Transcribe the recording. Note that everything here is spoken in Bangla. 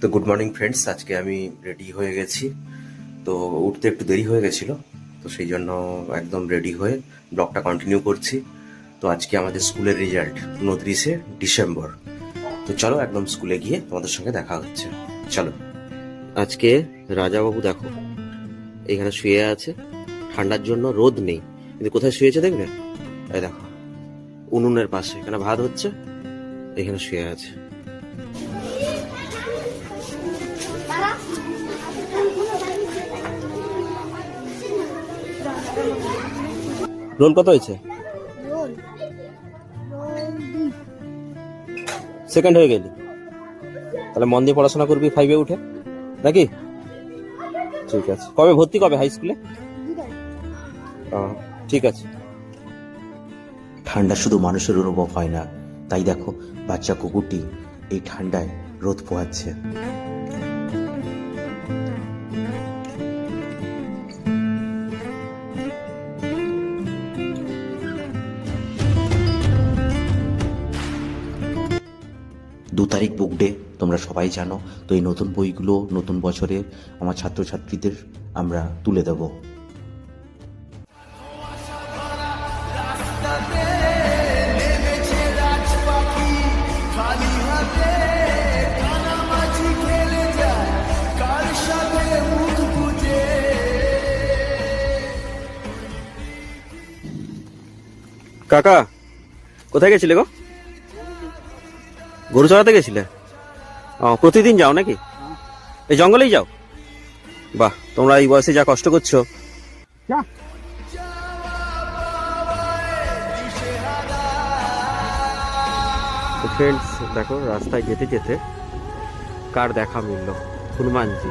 তো গুড মর্নিং ফ্রেন্ডস আজকে আমি রেডি হয়ে গেছি। তো উঠতে একটু দেরি হয়ে গেছিল, তো সেই জন্য একদম রেডি হয়ে ব্লগটা কন্টিনিউ করছি। তো আজকে আমাদের স্কুলের রেজাল্ট উনত্রিশে ডিসেম্বর। তো চলো একদম স্কুলে গিয়ে তোমাদের সঙ্গে দেখা হচ্ছে। চলো। আজকে রাজাবাবু দেখো, এখানে শুয়ে আছে। ঠান্ডার জন্য রোদ নেই। কিন্তু কোথায় শুয়েছে দেখবে এই দেখো, উনুনের পাশে। এখানে ভাত হচ্ছে, এখানে শুয়ে আছে। রোল কত হয়েছে? সেকেন্ড হয়ে গেলি। তাহলে মন দিয়ে পড়াশোনা করবি ফাইভে উঠে নাকি? ঠিক আছে। কবে ভর্তি কবে হাই স্কুলে ঠিক আছে। ঠান্ডা শুধু মানুষের অনুভব হয় না তাই দেখো বাচ্চা কুকুরটি এই ঠান্ডায় রোদ পোহাচ্ছে। দু তারিখ বুক ডে তোমরা সবাই জানো। তো এই নতুন বইগুলো নতুন বছরে আমার ছাত্রছাত্রীদের আমরা তুলে দেব। কাকা, কোথায় গেছিলে গো? গরু চড়াতে গেছিলে? ও প্রতিদিন যাও নাকি? এই জঙ্গলেই যাও? বাহ তোমরা এই বয়সে যা কষ্ট করছ। ফ্রেন্ডস দেখো রাস্তায় যেতে যেতে কার দেখা মিলল? হনুমানজি।